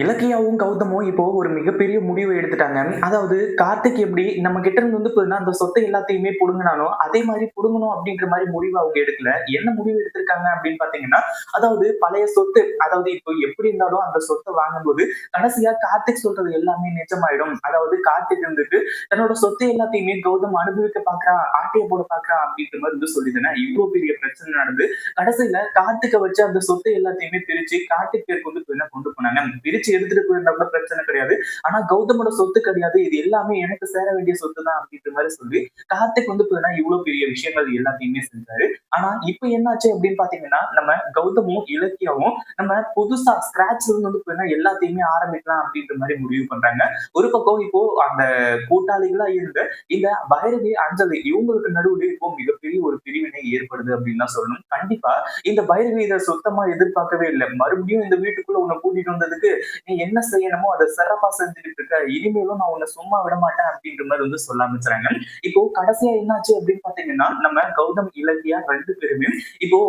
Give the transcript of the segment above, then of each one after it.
இலக்கியாவும் கௌதமும் இப்போ ஒரு மிகப்பெரிய முடிவை எடுத்துட்டாங்க. அதாவது கார்த்திக் எப்படி நம்ம கிட்ட இருந்து வந்து போனா அந்த சொத்தை எல்லாத்தையுமே புடுங்குனானோ, அதே மாதிரி புடுங்கணும் அப்படின்ற மாதிரி முடிவு அவங்க எடுக்கல. என்ன முடிவு எடுத்திருக்காங்க அப்படின்னு பார்த்தீங்கன்னா, அதாவது பழைய சொத்து அதாவது இப்போ எப்படி இருந்தாலும் அந்த சொத்தை வாங்கும்போது, கடைசியா கார்த்திக் சொல்றது எல்லாமே நிஜமாயிடும். அதாவது கார்த்திக் இருந்துட்டு தன்னோட சொத்து எல்லாத்தையுமே கௌதம் அனுபவிக்க பாக்குறான் ஆட்டைய போட பாக்குறான் அப்படின்ற மாதிரி வந்து சொல்லிதுன்னா இவ்வளவு பெரிய பிரச்சனை நடந்து, கடைசியில கார்த்திக்க வச்சு அந்த சொத்தை எல்லாத்தையுமே பிரிச்சு கார்த்திக் பேருக்கு வந்து என்ன கொண்டு போனாங்க. பிரிச்சு எடுத்துட்டு போயிருந்தா கூட பிரச்சனை கிடையாது. ஆனா கௌதமோட சொத்து கிடையாது. இது எல்லாமே எனக்கு சேர வேண்டிய சொத்து தான் அப்படின்ற மாதிரி சொல்லி, கார்த்திக் வந்து போனா இவ்வளவு பெரிய விஷயங்கள் எல்லாத்தையுமே செஞ்சாரு. ஆனா இப்ப என்னாச்சு அப்படின்னு பார்த்தீங்கன்னா, நம்ம கௌதமும், இலக்கியாவும் நம்ம புதுசா ஸ்கிராச்ல இருந்து வந்து போனா எல்லாத்தையுமே ஆரம்பிக்கலாம் அப்படின்ற மாதிரி முடிவு பண்றாங்க. ஒரு பக்கம் இப்போ அந்த கூட்டாளிகளா இருந்த இந்த பைரவி, அஞ்சலி இவங்களுக்கு நடுவுல இப்போ மிகப்பெரிய ஒரு பிரிவினை ஏற்படுது அப்படின்னு தான் சொல்லணும். கண்டிப்பா இந்த பைரவி இதை சுத்தமா எதிர்பார்க்கவே இல்ல. மறுபடியும் இந்த வீட்டுக்குள்ள உன்ன கூட்டிட்டு வந்ததுக்கு நீ என்ன செய்யணுமோ அத சிறப்பா செஞ்சுட்டு இருக்க. இனிமேலும் நான் உன்னை சும்மா விட மாட்டேன் அப்படின்ற மாதிரி வந்து சொல்ல ஆரம்பிச்சுறாங்க. இப்போ கடைசியா என்னாச்சு அப்படின்னு பாத்தீங்கன்னா நம்ம கௌதம், இலக்கியா ரெண்டு பேருமே இப்போ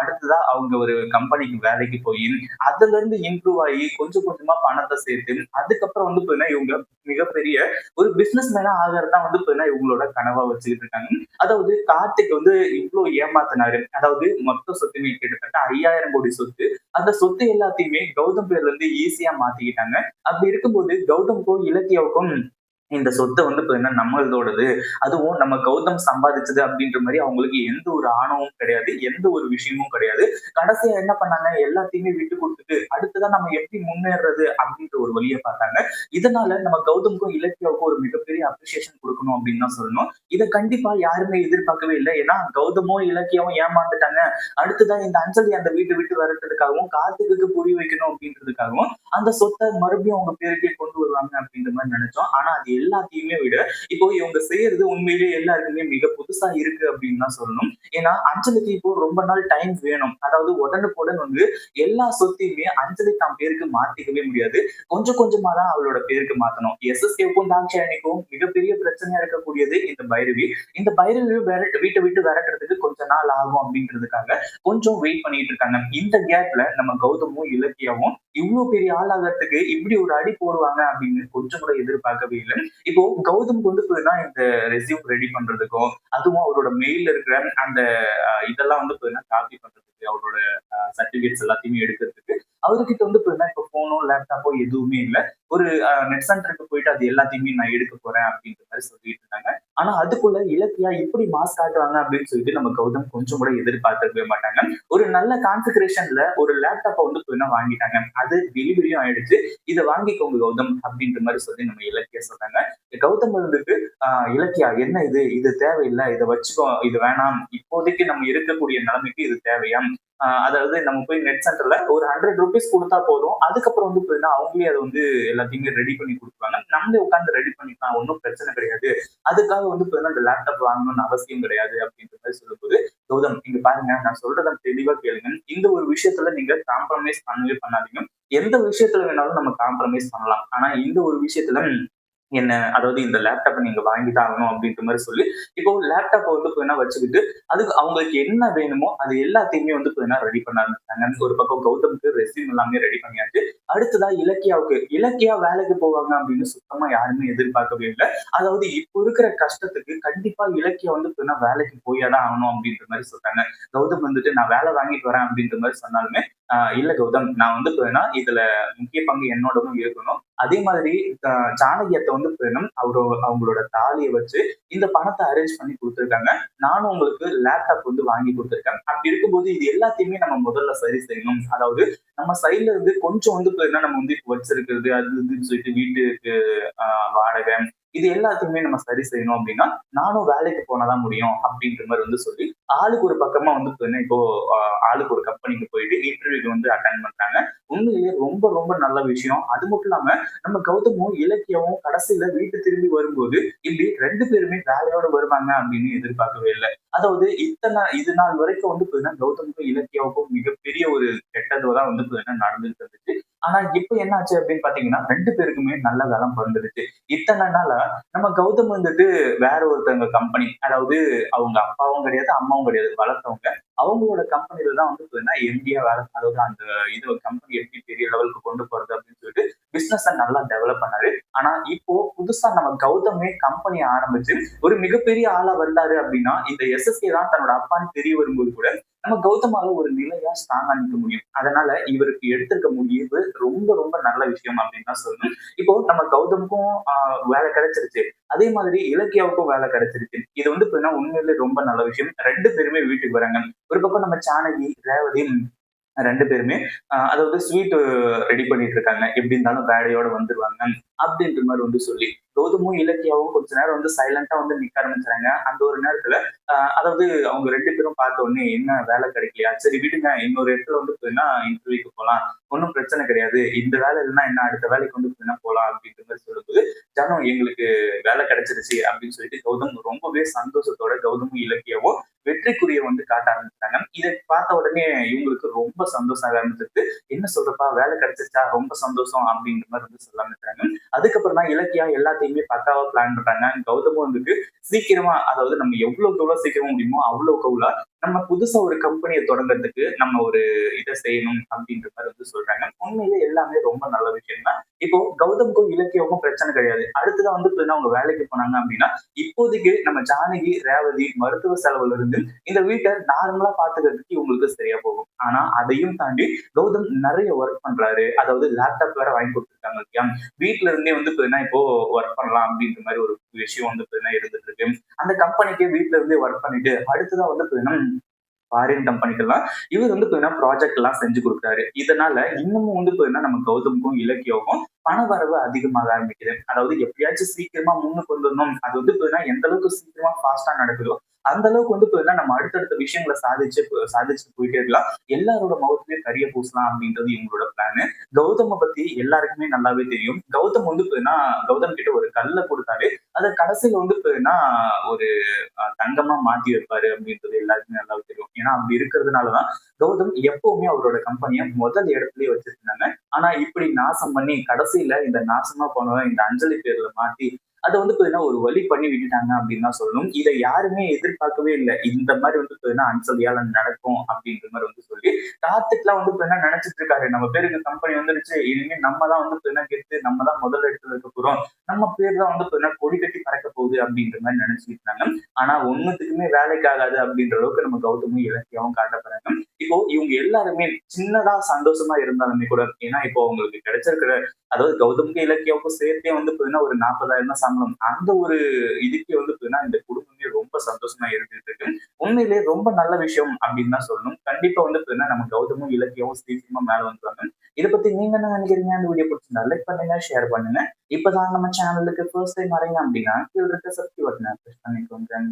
அடுத்ததா அவங்க ஒரு கம்பெனிக்கு வேலைக்கு போயி, அதுல இருந்து இம்ப்ரூவ் ஆகி கொஞ்சம் கொஞ்சமா பணத்தை சேர்த்து, அதுக்கப்புறம் வந்து பார்த்தீங்கன்னா இவங்க மிகப்பெரிய ஒரு பிசினஸ் மேனா ஆகுறது தான் வந்து பார்த்தீங்கன்னா இவங்களோட கனவா வச்சுக்கிட்டு இருக்காங்க. அதாவது கார்த்திக் வந்து இவ்ளோ ஏமாத்தினாரு அதாவது மொத்த சொத்துமே கிட்டத்தட்ட 5000 கோடி சொத்து. அந்த சொத்து எல்லாத்தையுமே கௌதம் பேர்ல இருந்து ஈஸியா மாத்திக்கிட்டாங்க. அப்படி இருக்கும்போது கௌதம்க்கும், இலக்கியாவுக்கும் இந்த சொத்தை வந்து பார்த்தீங்கன்னா நம்மளதோடது. அதுவும் நம்ம கௌதம் சம்பாதிச்சது அப்படின்ற மாதிரி அவங்களுக்கு எந்த ஒரு ஆணவமும் கிடையாது. எந்த ஒரு விஷயமும் கிடையாது. கடைசியா என்ன பண்ணாங்க, எல்லாத்தையுமே விட்டு கொடுத்துட்டு அடுத்துதான் நம்ம எப்படி முன்னேறுறது அப்படின்ற ஒரு வழியை பார்த்தாங்க. இதனால நம்ம கௌதம்க்கும், இலக்கியாவுக்கும் ஒரு மிகப்பெரிய அப்ரிசியேஷன் கொடுக்கணும் அப்படின்னு தான் சொல்லணும். இதை கண்டிப்பா யாருமே எதிர்பார்க்கவே இல்லை ஏன்னா கௌதமும், இலக்கியாவும் ஏமாந்துட்டாங்க. அடுத்துதான் இந்த அஞ்சலி அந்த வீட்டை விட்டு விரட்டுறதுக்காகவும், கார்த்திக்கு புரிய வைக்கணும் அப்படின்றதுக்காகவும், அந்த சொத்தை மறுபடியும் அவங்க பேருக்கே கொண்டு வருவாங்க அப்படின்ற மாதிரி நினைச்சோம் ஆனா அது எல்லாத்தையுமே விட, இப்போ இவங்க செய்யறது உண்மையிலேயே எல்லாருக்குமே மிக புதுசா இருக்கு அப்படின்னு தான் சொல்லணும். ஏன்னா அஞ்சலிக்கு இப்போ ரொம்ப நாள் டைம் வேணும். அதாவது உடனுக்குடன் வந்து எல்லா சொத்தையுமே அஞ்சலி தான் பேருக்கு மாத்திக்கவே முடியாது. கொஞ்சம் கொஞ்சமா தான் அவளோட பேருக்கு மாத்தணும். எஸ்.எஸ்.கேவுக்கும், தாட்சாயணிக்கும் மிகப்பெரிய பிரச்சனையா இருக்கக்கூடியது இந்த பைரவி. இந்த பைரவி வீட்டை விட்டு விரட்டுறதுக்கு கொஞ்ச நாள் ஆகும் அப்படின்றதுக்காக கொஞ்சம் வெயிட் பண்ணிட்டு இருக்காங்க. இந்த கேப்ல நம்ம கௌதமும், இலக்கியாவும் இவ்வளவு பெரிய ஆளாகறதுக்கு இப்படி ஒரு அடி போடுவாங்க அப்படின்னு கொஞ்சம் கூட எதிர்பார்க்கவே இல்லை இப்போ கௌதம் வந்து பார்த்தீங்கன்னா இந்த ரெசியூம் ரெடி பண்றதுக்கும், அதுவும் அவரோட மெயில்ல இருக்கிற அந்த இதெல்லாம் வந்து பார்த்தீங்கன்னா காப்பி பண்றதுக்கு, அவரோட சர்டிபிகேட்ஸ் எல்லாத்தையுமே எடுக்கிறதுக்கு, அவர்கிட்ட வந்து இப்போ என்ன இப்போ ஃபோனோ, லேப்டாப்போ எதுவுமே இல்லை ஒரு நெட் சென்டருக்கு போயிட்டு அது எல்லாத்தையுமே நான் எடுக்க போறேன் அப்படின்ற மாதிரி சொல்லிட்டு இருந்தாங்க. ஆனா அதுக்குள்ள இலக்கியா இப்படி மாஸ் காட்டுவாங்க அப்படின்னு சொல்லிட்டு நம்ம கௌதம் கொஞ்சம் கூட எதிர்பார்த்திருக்கவே மாட்டாங்க. ஒரு நல்ல கான்ஃபிகரேஷன்ல ஒரு லேப்டாப்பை வந்து என்ன வாங்கிட்டாங்க. அது டெலிவரியும் ஆயிடுச்சு. இதை வாங்கிக்கோங்க கௌதம் அப்படின்ற மாதிரி சொல்லி நம்ம இலக்கியா சொன்னாங்க. கௌதம் வந்துட்டு இலக்கியா என்ன இது? இது தேவையில்ல. இதை வச்சுக்கோ. இது வேணாம். இப்போதைக்கு நம்ம இருக்கக்கூடிய நிலைமைக்கு இது தேவையா? அதாவது நம்ம போய் நெட் சென்டர்ல ஒரு ஹண்ட்ரட் ருபீஸ் கொடுத்தா போதும். அதுக்கப்புறம் வந்து பார்த்தீங்கன்னா, அவங்களே அதை வந்து எல்லாத்தையுமே ரெடி பண்ணி கொடுப்பாங்க நம்மளே உட்காந்து ரெடி பண்ணிக்கலாம். ஒன்றும் பிரச்சனை கிடையாது. அதுக்காக வந்து பார்த்தீங்கன்னா, இந்த லேப்டாப் வாங்கணும்னு அவசியம் கிடையாது அப்படின்ற மாதிரி சொல்லும்போது, கௌதம் இங்க பாருங்க நான் சொல்றத தெளிவா கேளுங்க. இந்த ஒரு விஷயத்துல நீங்க காம்ப்ரமைஸ் பண்ணவே பண்ணாதீங்க. எந்த விஷயத்துல வேணாலும் நம்ம காம்ப்ரமைஸ் பண்ணலாம். ஆனா இந்த ஒரு விஷயத்துல என்ன அதாவது இந்த லேப்டாப்பை நீங்க வாங்கி தான் ஆகணும் அப்படின்ற மாதிரி சொல்லி, இப்போ லேப்டாப்பை வந்து பார்த்தீங்கன்னா வச்சுக்கிட்டு, அதுக்கு அவங்களுக்கு என்ன வேணுமோ அது எல்லாத்தையுமே வந்து பார்த்தீங்கன்னா ரெடி பண்ண ஆரம்பிச்சாங்க ஒரு பக்கம் கௌதமுக்கு ரெஸ்யூம் எல்லாமே ரெடி பண்ணியாச்சு. அடுத்ததா இலக்கியாவுக்கு. இலக்கியா வேலைக்கு போவாங்க அப்படின்னு சுத்தமா யாருமே எதிர்பார்க்கவே இல்லை அதாவது இப்போ இருக்கிற கஷ்டத்துக்கு கண்டிப்பா இலக்கியா வந்து பார்த்தீங்கன்னா வேலைக்கு போயாதான் ஆகணும் அப்படின்ற மாதிரி சொல்றாங்க. கௌதம் வந்துட்டு நான் வேலை வாங்கிட்டு வரேன் அப்படின்ற மாதிரி சொன்னாலுமே, இல்ல கௌதம் நான் வந்து பார்த்தீங்கன்னா இதுல முக்கிய பங்கு என்னோடதும் இருக்கணும். அதே மாதிரி ஜானகியத்தை வந்து பெண்ணும் அவரோ அவங்களோட தாலியை வச்சு இந்த பணத்தை அரேஞ்ச் பண்ணி கொடுத்துருக்காங்க. நானும் உங்களுக்கு லேப்டாப் வந்து வாங்கி கொடுத்துருக்கேன். அப்படி இருக்கும்போது இது எல்லாத்தையுமே நம்ம முதல்ல சரி செய்யணும். அதாவது நம்ம சைட்ல இருந்து கொஞ்சம் வந்து பார்த்தீங்கன்னா நம்ம வந்து இப்போ வச்சிருக்கிறது அது இதுன்னு சொல்லிட்டு வீட்டுக்கு வாடகை இது எல்லாத்தையுமே நம்ம சரி செய்யணும் அப்படின்னா, நானும் வேலைக்கு போனாதான் முடியும் அப்படின்ற மாதிரி வந்து சொல்லி, ஆளுக்கு ஒரு பக்கமா வந்து இப்போ ஆளுக்கு ஒரு கம்பெனிக்கு போயிட்டு இன்டர்வியூக்கு வந்து அட்டன் பண்றாங்க. உண்மையிலேயே ரொம்ப ரொம்ப நல்ல விஷயம். அது மட்டும் இல்லாம நம்ம கௌதமும், இலக்கியமும் கடைசியில வீட்டு திரும்பி வரும்போது, இப்படி ரெண்டு பேருமே வேலையோட வருவாங்க அப்படின்னு எதிர்பார்க்கவே இல்லை அதாவது இத்தனை இது நாள் வரைக்கும் வந்து பாத்தீங்கன்னா கௌதமுக்கும், இலக்கியாவுக்கும் மிகப்பெரிய ஒரு கெட்டதோ தான் வந்து பாத்தீங்கன்னா நடந்துட்டு இருந்துச்சு. ஆனா இப்ப என்ன ஆச்சு அப்படின்னு பார்த்தீங்கன்னா, ரெண்டு பேருக்குமே நல்ல வேலை பிறந்துருச்சு இத்தனை நாளா நம்ம கௌதம் வந்துட்டு வேற ஒருத்தவங்க கம்பெனி அதாவது அவங்க அப்பாவும் கிடையாது, அம்மாவும் கிடையாது. வளர்த்தவங்க. அவங்களோட கம்பெனில தான் வந்து பார்த்தீங்கன்னா எம்.டி.யா வேலை அதாவது அந்த இது கம்பெனி எப்படி பெரிய லெவலுக்கு கொண்டு போறது அப்படின்னு சொல்லிட்டு பிசினஸை நல்லா டெவலப் பண்ணாரு. ஆனா இப்போ புதுசா நம்ம கௌதமே கம்பெனி ஆரம்பிச்சு ஒரு மிகப்பெரிய ஆளா வந்தாரு அப்படின்னா, இந்த எஸ்.எஸ்.கே தான் தன்னோட அப்பான்னு தெரிய வரும்போது கூட, நம்ம கௌதமால ஒரு நிலையா ஸ்ட்ராங்கா நிற்க முடியும். அதனால இவருக்கு எடுத்திருக்க முடிவு ரொம்ப ரொம்ப நல்ல விஷயம் அப்படின்னு தான் சொல்லணும். இப்போ நம்ம கௌதமுக்கும் வேலை கிடைச்சிருச்சு. அதே மாதிரி இலக்கியாவுக்கும் வேலை கிடைச்சிருச்சு. இது வந்து பார்த்தீங்கன்னா உண்மையிலேயே ரொம்ப நல்ல விஷயம். ரெண்டு பேருமே வீட்டுக்கு வராங்க. ஒரு பக்கம் நம்ம ஜானகி, ரேவதி ரெண்டு பேருமே அதாவது ஸ்வீட் ரெடி பண்ணிட்டு இருக்காங்க. எப்படி இருந்தாலும் வேடையோட வந்துருவாங்க. அப்படின்ற மாதிரி வந்து சொல்லி, கௌதமும், இலக்கியாவும் கொஞ்ச நேரம் வந்து சைலண்டா வந்து நிக்க ஆரம்பிச்சாங்க அந்த ஒரு நேரத்துல அதாவது அவங்க ரெண்டு பேரும் பார்த்த உடனே, "என்ன வேலை கிடைக்கலையா? சரி விடுங்க. இன்னொரு இடத்துல வந்து போயின்னா இன்டர்வியூக்கு போகலாம் ஒன்றும் பிரச்சனை கிடையாது. இந்த வேலை இல்லைன்னா என்ன அடுத்த வேலைக்கு வந்து போயின்னா போலாம்." அப்படின்ற மாதிரி சொல்லும்போது, ஜனம் "எங்களுக்கு வேலை கிடைச்சிருச்சு." அப்படின்னு சொல்லிட்டு கௌதம் ரொம்பவே சந்தோஷத்தோட கௌதமும், இலக்கியாவும் வெற்றிக்குரிய வந்து காட்ட ஆரம்பிச்சாங்க இதை பார்த்த உடனே இவங்களுக்கு ரொம்ப சந்தோஷம் ஆரம்பிச்சிருக்கு "என்ன சொல்றப்பா வேலை கிடைச்சிருச்சா? ரொம்ப சந்தோஷம்." அப்படின்ற மாதிரி வந்து சொல்ல ஆரம்பிச்சாங்க அதுக்கப்புறம் தான் இலக்கியா எல்லாத்தையுமே பக்காவா பிளான் பண்றாங்க. கௌதமும் வந்துட்டு சீக்கிரமா அதாவது நம்ம எவ்வளவுக்கு எவ்வளவு சீக்கிரமா முடியுமோ அவ்வளவுக்கு அவ்வளோ நம்ம புதுசா ஒரு கம்பெனியை தொடங்குறதுக்கு நம்ம ஒரு இதை செய்யணும் அப்படின்ற மாதிரி வந்து சொல்றாங்க. உண்மையிலே எல்லாமே ரொம்ப நல்ல விஷயம் தான். இப்போ கௌதமுக்கும், இலக்கியவுக்கும் பிரச்சனை கிடையாது. அடுத்ததான் வந்து பார்த்தீங்கன்னா அவங்க வேலைக்கு போனாங்க அப்படின்னா, இப்போதைக்கு நம்ம ஜானகி, ரேவதி மருத்துவ செலவுல இருந்து இந்த வீட்டை நார்மலா பாத்துக்கிறதுக்கு இவங்களுக்கு சரியா போகும். ஆனா அதையும் தாண்டி கௌதம் நிறைய ஒர்க் பண்றாரு. அதாவது லேப்டாப் வேற வாங்கி கொடுத்துருக்காங்க இல்லையா? வீட்ல இருந்தே வந்து பாத்தீங்கன்னா இப்போ ஒர்க் பண்ணலாம் அப்படின்ற மாதிரி ஒரு விஷயம் வந்து பாத்தீங்கன்னா இருந்துட்டு இருக்கு. அந்த கம்பெனிக்கு வீட்ல இருந்தே ஒர்க் பண்ணிட்டு, அடுத்ததான் வந்து பாத்தீங்கன்னா ஃபாரின் கம்பெனிக்கெல்லாம் இவர் வந்து பார்த்தீங்கன்னா ப்ராஜெக்ட் எல்லாம் செஞ்சு கொடுக்குறாரு இதனால இன்னமும் வந்து பார்த்தீங்கன்னா நம்ம கௌதமுக்கும், இலக்கியாவுக்கும் பணவரவு அதிகமாக ஆரம்பிக்குது. அதாவது எப்படியாச்சும் சீக்கிரமா முன்னுக்கு வந்துடணும் அது வந்து பார்த்தீங்கன்னா எந்த அளவுக்கு சீக்கிரமா ஃபாஸ்டா நடக்குதோ, அந்த அளவுக்கு வந்து பார்த்தீங்கன்னா நம்ம அடுத்தடுத்த விஷயங்கள சாதிச்சு சாதிச்சுட்டு போயிட்டே இருக்கலாம். எல்லாரோட முகத்திலயும் கரிய பூசலாம் அப்படின்றது இவங்களோட பிளானு. கௌதம பத்தி எல்லாருக்குமே நல்லாவே தெரியும். கௌதம் வந்து பார்த்தீங்கன்னா கௌதம் கிட்ட ஒரு கல்ல குடுத்தாரு. அத கடைசியில வந்து பார்த்தீங்கன்னா ஒரு தங்கமா மாத்தி வைப்பாரு அப்படின்றது எல்லாருக்குமே நல்லாவே தெரியும். ஏன்னா அப்படி இருக்கிறதுனாலதான் கௌதம் எப்பவுமே அவரோட கம்பெனியை முதல் இடத்துலயே வச்சிருந்தாங்க. ஆனா இப்படி நாசம் பண்ணி கடைசியில இந்த நாசமா போனவன் இந்த அஞ்சலி பேர்ல மாட்டி அதை வந்து பார்த்தீங்கன்னா ஒரு வழி பண்ணி விட்டுட்டாங்க அப்படின்னு தான் சொல்லணும். இதை யாருமே எதிர்பார்க்கவே இல்லை இந்த மாதிரி வந்து பார்த்தீங்கன்னா அஞ்சலியால நடக்கும் அப்படின்ற மாதிரி வந்து சொல்லி, கார்த்திக்லாம் வந்து பார்த்தீங்கன்னா நினைச்சிட்டு இருக்காரு. நம்ம பேருக்கு கம்பெனி வந்துருச்சு. இனிமே நம்ம தான் வந்து பார்த்தீங்கன்னா கெட்டு நம்ம தான் முதல் இடத்துல இருக்க போறோம். நம்ம பேர் தான் வந்து பார்த்தீங்கன்னா கொடி கட்டி பறக்க போகுது அப்படின்ற மாதிரி நினைச்சிட்டு இருந்தாங்க. ஆனா ஒண்ணுத்துக்குமே வேலைக்கு ஆகாது அப்படின்ற அளவுக்கு நம்ம கௌதமும், இலக்கியாவும் காட்டப்படுறாங்க இப்போ இவங்க எல்லாருமே சின்னதா சந்தோஷமா இருந்தாலுமே கூட ஏன்னா இப்போ அவங்களுக்கு கிடைச்சிருக்கிற அதாவது கௌதமுக்கும், இலக்கியாவுக்கும் சேர்த்தே வந்து பார்த்தீங்கன்னா ஒரு 40,000 தான் சம்பளம். அந்த ஒரு இதுக்கே வந்து பார்த்தீங்கன்னா இந்த குடும்பமே ரொம்ப சந்தோஷமா இருந்துட்டு இருக்கு. உண்மையிலேயே ரொம்ப நல்ல விஷயம் அப்படின்னு தான் சொல்லணும். கண்டிப்பா வந்து பார்த்தீங்கன்னா நம்ம கௌதமும், இலக்கியமும் சீக்கிரமா மேல வந்துருவாங்க. இதை பத்தி நீங்க என்ன நினைக்கிறீங்க அந்த வீடியோ பிடிச்சிருந்தா லைக் பண்ணுங்க, ஷேர் பண்ணுங்க. இப்பதான் நம்ம சேனலுக்கு ஃபர்ஸ்ட் டைம் வரீங்க அப்படின்னா, கீழ இருக்க சப்ஸ்கிரைப் பட்டன பிரஸ் பண்ணிக்கோங்க.